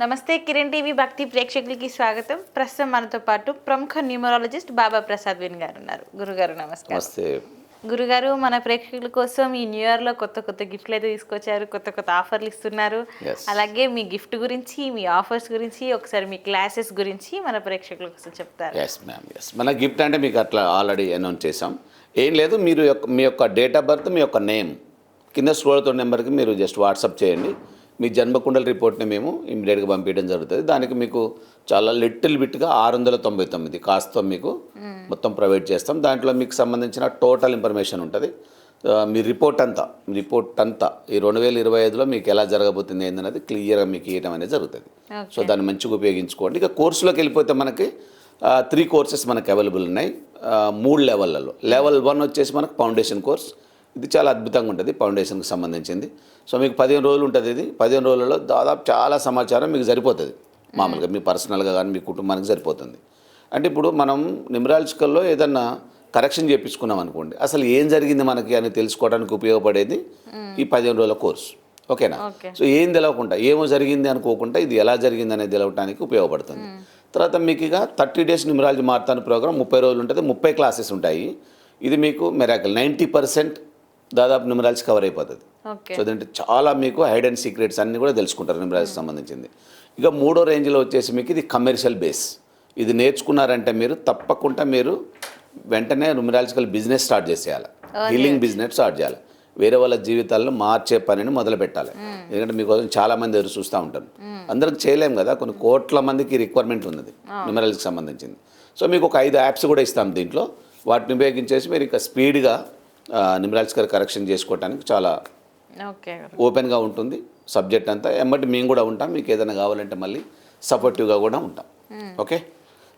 నమస్తే కిరణ్ టీవీ భక్తి ప్రేక్షకులకి స్వాగతం. ప్రస్తుతం మనతో పాటు ప్రముఖ న్యూమరాలజిస్ట్ బాబా ప్రసాద్ విన్ గారు ఉన్నారు. గురుగారు నమస్కారం. నమస్తే. గురుగారు మన ప్రేక్షకుల కోసం ఈ న్యూ ఇయర్లో కొత్త కొత్త గిఫ్ట్లు అయితే తీసుకొచ్చారు కొత్త కొత్త ఆఫర్లు ఇస్తున్నారు. అలాగే మీ గిఫ్ట్ గురించి మీ ఆఫర్స్ గురించి ఒకసారి మీ క్లాసెస్ గురించి మన ప్రేక్షకుల కోసం చెప్తారు. ఎస్ మ్యామ్ ఎస్ మన గిఫ్ట్ అంటే మీకు అట్లా ఆల్రెడీ అనౌన్స్ చేసాం ఏం లేదు మీరు మీ యొక్క డేట్ ఆఫ్ బర్త్ మీ యొక్క నేమ్ కింద స్క్రోల్తో నెంబర్కి మీరు జస్ట్ వాట్సాప్ చేయండి. మీ జన్మకుండల రిపోర్ట్ని మేము ఇమీడియట్గా పంపించడం జరుగుతుంది. దానికి మీకు చాలా లిటిల్ బిట్గా ఆరు వందల తొంభై తొమ్మిది కాస్త మీకు మొత్తం ప్రొవైడ్ చేస్తాం. దాంట్లో మీకు సంబంధించిన టోటల్ ఇన్ఫర్మేషన్ ఉంటుంది. మీ రిపోర్ట్ అంతా మీ రిపోర్ట్ అంతా ఈ రెండు వేల ఇరవై ఐదులో మీకు ఎలా జరగబోతుంది ఏందనేది క్లియర్గా మీకు ఇవ్వడం అనేది జరుగుతుంది. సో దాన్ని మంచిగా ఉపయోగించుకోండి. ఇక కోర్సులోకి వెళ్ళిపోతే మనకి త్రీ కోర్సెస్ మనకు అవైలబుల్ ఉన్నాయి. మూడు లెవెల్లలో లెవెల్ వన్ వచ్చేసి మనకు ఫౌండేషన్ కోర్స్ ఇది చాలా అద్భుతంగా ఉంటుంది ఫౌండేషన్కి సంబంధించింది. సో మీకు పదిహేను రోజులు ఉంటుంది ఇది. పదిహేను రోజులలో దాదాపు చాలా సమాచారం మీకు సరిపోతుంది. మామూలుగా మీ పర్సనల్గా కానీ మీ కుటుంబానికి సరిపోతుంది. అంటే ఇప్పుడు మనం న్యూమరాలజికల్లో ఏదన్నా కరెక్షన్ చేయించుకున్నాం అనుకోండి అసలు ఏం జరిగింది మనకి అని తెలుసుకోవడానికి ఉపయోగపడేది ఈ పదిహేను రోజుల కోర్సు. ఓకేనా? ఓకే. సో ఏం తెలవకుండా ఏమో జరిగింది అనుకోకుండా ఇది ఎలా జరిగింది అనేది తెలవడానికి ఉపయోగపడుతుంది. తర్వాత మీకు ఇక థర్టీ డేస్ న్యూమరాలజీ మారుతాను ప్రోగ్రామ్ ముప్పై రోజులు ఉంటుంది ముప్పై క్లాసెస్ ఉంటాయి. ఇది మీకు మెరాకల్ నైంటీ పర్సెంట్ దాదాపు న్యూమరాలజీ కవర్ అయిపోతుంది. సో అదంటే చాలా మీకు హైడ్ అండ్ సీక్రెట్స్ అన్నీ కూడా తెలుసుకుంటారు న్యూమరాలజీకి సంబంధించింది. ఇక మూడో రేంజ్లో వచ్చేసి మీకు ఇది కమర్షియల్ బేస్ ఇది నేర్చుకున్నారంటే మీరు తప్పకుండా మీరు వెంటనే న్యూమరాలజికల్ బిజినెస్ స్టార్ట్ చేసేయాలి. హీలింగ్ బిజినెస్ స్టార్ట్ చేయాలి. వేరే వాళ్ళ జీవితాలను మార్చే పనిని మొదలు పెట్టాలి. ఎందుకంటే మీకోసం చాలా మంది ఎదురు చూస్తూ ఉంటారు. అందరికి చేయలేం కదా కొన్ని కోట్ల మందికి రిక్వైర్మెంట్ ఉన్నది న్యూమరాలజీకి సంబంధించింది. సో మీకు ఒక ఐదు యాప్స్ కూడా ఇస్తాం దీంట్లో. వాటిని ఉపయోగించేసి మీరు ఇంకా స్పీడ్గా న్యూమరాలజికల్ కరెక్షన్ చేసుకోవడానికి చాలా ఓకే. ఓపెన్గా ఉంటుంది. సబ్జెక్ట్ అంతా. ఎమ్మటి మేము కూడా ఉంటాం. మీకు ఏదైనా కావాలంటే మళ్ళీ సపోర్టివ్గా కూడా ఉంటాం. ఓకే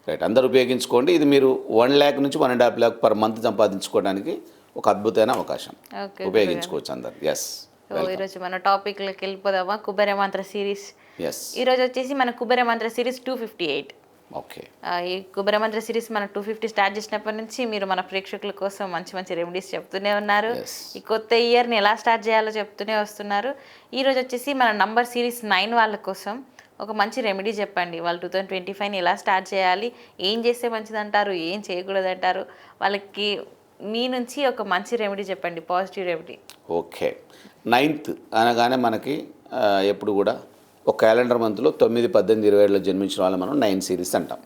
రైట్ అందరూ ఉపయోగించుకోండి. ఇది మీరు వన్ ల్యాక్ నుంచి one and half lakh per month సంపాదించుకోవడానికి ఒక అద్భుతమైన అవకాశం. ఓకే ఉపయోగించుకోవచ్చు అందరు. ఎస్ ఈరోజు మన టాపిక్లోకి వెళ్ళిపోదామా? కుబేర మంత్ర సిరీస్ ఈరోజు వచ్చేసి మన Kubera Mantra series two fifty eight okay ఈ కుబేర మంత్ర సిరీస్ మన టూ ఫిఫ్టీ స్టార్ట్ చేసినప్పటి నుంచి మీరు మన ప్రేక్షకుల కోసం మంచి మంచి రెమెడీస్ చెప్తూనే ఉన్నారు. ఈ కొత్త ఇయర్ని ఎలా స్టార్ట్ చేయాలో చెప్తూనే వస్తున్నారు. ఈ రోజు వచ్చేసి మన నంబర్ సిరీస్ నైన్ వాళ్ళ కోసం ఒక మంచి రెమెడీ చెప్పండి. వాళ్ళు టూ థౌజండ్ ట్వంటీ ఫైవ్ని ఎలా స్టార్ట్ చేయాలి? ఏం చేస్తే మంచిదంటారు? ఏం చేయకూడదంటారు? వాళ్ళకి మీ నుంచి ఒక మంచి రెమెడీ చెప్పండి. పాజిటివ్ రెమెడీ ఓకే నైన్త్ అనగానే మనకి ఎప్పుడు కూడా ఒక క్యాలెండర్ మంత్లో తొమ్మిది పద్దెనిమిది ఇరవై ఏడులో జన్మించిన వాళ్ళు మనం నైన్ సిరీస్ అంటాం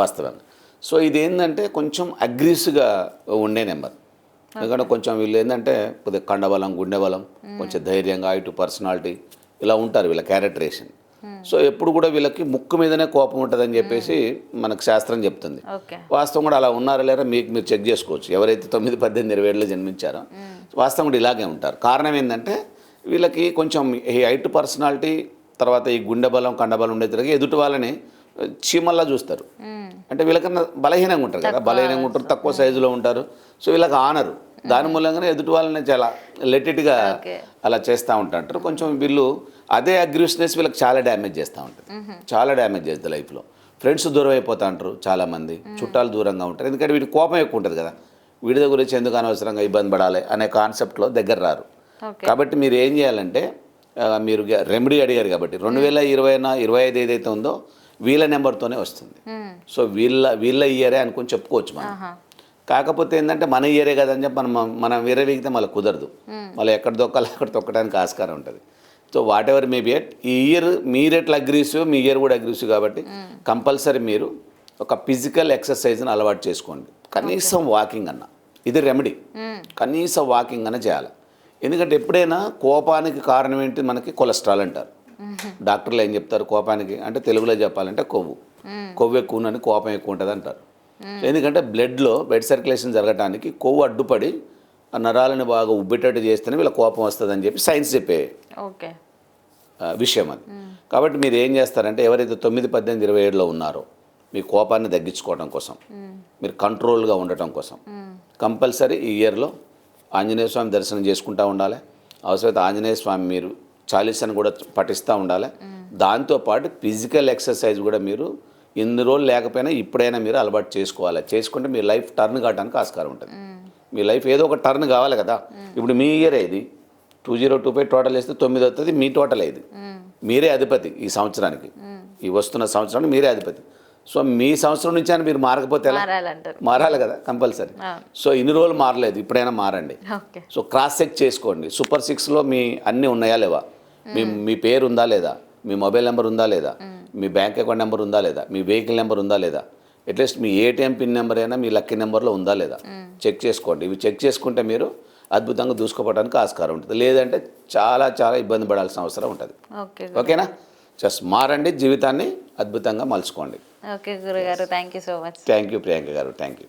వాస్తవంగా. సో ఇది ఏంటంటే కొంచెం అగ్రెసివ్గా ఉండే నెంబర్. ఎందుకంటే కొంచెం వీళ్ళు ఏంటంటే కొద్దిగా కండబలం గుండె బలం కొంచెం ధైర్యంగా ఇటు పర్సనాలిటీ ఇలా ఉంటారు వీళ్ళ క్యారెక్టరేషన్. సో ఎప్పుడు కూడా వీళ్ళకి ముక్కు మీదనే కోపం ఉంటుందని చెప్పేసి మనకు శాస్త్రం చెప్తుంది. వాస్తవం కూడా అలా ఉన్నారా లేరా మీకు మీరు చెక్ చేసుకోవచ్చు. ఎవరైతే తొమ్మిది పద్దెనిమిది ఇరవై ఏళ్ళలో జన్మించారో వాస్తవం కూడా ఇలాగే ఉంటారు. కారణం ఏంటంటే వీళ్ళకి కొంచెం ఈ హైట్ పర్సనాలిటీ తర్వాత ఈ గుండె బలం కండబలం ఉండే తిరిగి ఎదుటి వాళ్ళని చీమల్లా చూస్తారు. అంటే వీళ్ళకన్నా బలహీనంగా ఉంటారు కదా బలహీనంగా ఉంటారు తక్కువ సైజులో ఉంటారు. సో వీళ్ళకి ఆనరు. దాని మూలంగానే ఎదుటి వాళ్ళని చాలా లెటిట్గా Okay. అలా చేస్తూ ఉంటారు. కొంచెం వీళ్ళు అదే అగ్రెసివ్నెస్ వీళ్ళకి చాలా డ్యామేజ్ చేస్తూ ఉంటుంది చాలా డ్యామేజ్ చేస్తుంది లైఫ్లో. ఫ్రెండ్స్ దూరం అయిపోతూ ఉంటారు చాలామంది. చుట్టాలు దూరంగా ఉంటారు. ఎందుకంటే వీటి కోపం ఎక్కువ ఉంటుంది కదా. వీడి గురించి ఎందుకు అనవసరంగా ఇబ్బంది పడాలి అనే కాన్సెప్ట్లో దగ్గర రారు. కాబట్టి మీరు ఏం చేయాలంటే మీరు రెమెడీ అడిగారు కాబట్టి. రెండు వేల ఇరవై ఇరవై ఐదు ఏదైతే ఉందో వీళ్ళ నెంబర్తోనే వస్తుంది. సో వీళ్ళ వీళ్ళ ఇయరే అనుకొని చెప్పుకోవచ్చు మనం. కాకపోతే ఏంటంటే మన ఇయరే కదా అని చెప్పి మనం మనం వేరే వీగితే మళ్ళీ కుదరదు. మళ్ళీ ఎక్కడ దొక్కాలి అక్కడ తొక్కడానికి ఆస్కారం ఉంటుంది. So whatever maybe at ఈ ఇయర్ మీరు ఎట్లా అగ్రీసివ్ మీ ఇయర్ కూడా అగ్రీసివ్ కాబట్టి కంపల్సరీ మీరు ఒక ఫిజికల్ ఎక్సర్సైజ్ని అలవాటు చేసుకోండి. కనీసం వాకింగ్ అన్న. ఇది రెమెడీ కనీసం వాకింగ్ అన్న చేయాలి. ఎందుకంటే ఎప్పుడైనా కోపానికి కారణం ఏంటి మనకి కొలెస్ట్రాల్ అంటారు. డాక్టర్లు ఏం చెప్తారు? కోపానికి అంటే తెలుగులో చెప్పాలంటే కొవ్వు. కొవ్వు ఎక్కువ ఉన్నని కోపం ఎక్కువ ఉంటుంది అంటారు. ఎందుకంటే బ్లడ్లో బ్లడ్ సర్క్యులేషన్ జరగడానికి కొవ్వు అడ్డుపడి ఆ నరాలను బాగా ఉబ్బేటట్టు చేస్తేనే వీళ్ళ కోపం వస్తుందని చెప్పి సైన్స్ చెప్పే విషయం అది. కాబట్టి మీరు ఏం చేస్తారంటే ఎవరైతే తొమ్మిది పద్దెనిమిది ఇరవై ఏడులో ఉన్నారో మీ కోపాన్ని తగ్గించుకోవడం కోసం మీరు కంట్రోల్గా ఉండటం కోసం కంపల్సరీ ఈ ఇయర్లో ఆంజనేయ స్వామి దర్శనం చేసుకుంటూ ఉండాలి. అవసరమైతే ఆంజనేయ స్వామి మీరు చాలీసాను కూడా పఠిస్తూ ఉండాలి. దాంతోపాటు ఫిజికల్ ఎక్సర్సైజ్ కూడా మీరు ఎన్ని రోజులు లేకపోయినా ఇప్పుడైనా మీరు అలవాటు చేసుకోవాలి. చేసుకుంటే మీ లైఫ్ టర్న్ కావడానికి ఆస్కారం ఉంటుంది. మీ లైఫ్ ఏదో ఒక టర్న్ కావాలి కదా. ఇప్పుడు మీ ఇయర్ ఇది two zero two five total వేస్తే తొమ్మిది వస్తుంది మీ టోటల్ ఇది మీరే అధిపతి ఈ సంవత్సరానికి. ఈ వస్తున్న సంవత్సరం మీరే అధిపతి. సో మీ సంవత్సరం నుంచి అని మీరు మారకపోతే మారాలి కదా కంపల్సరీ. సో ఇన్ని రోజులు మారలేదు ఇప్పుడైనా మారండి. సో క్రాస్ చెక్ చేసుకోండి. సూపర్ సిక్స్లో మీ అన్నీ ఉన్నాయా లేవా? మీ మీ పేరు ఉందా లేదా? మీ మొబైల్ నెంబర్ ఉందా లేదా? మీ బ్యాంక్ అకౌంట్ నెంబర్ ఉందా లేదా? మీ వెహికల్ నెంబర్ ఉందా లేదా? అట్లీస్ట్ మీ ఏటీఎం పిన్ నెంబర్ అయినా మీ లక్కీ నెంబర్లో ఉందా లేదా? చెక్ చేసుకోండి. ఇవి చెక్ చేసుకుంటే మీరు అద్భుతంగా దూసుకోవడానికి ఆస్కారం ఉంటుంది. లేదంటే చాలా చాలా ఇబ్బంది పడాల్సిన అవసరం ఉంటుంది. ఓకే. ఓకేనా? జస్ట్ మారండి జీవితాన్ని అద్భుతంగా మలుచుకోండి. ఓకే గురుగారు thank you so much thank you Priyanka garu thank you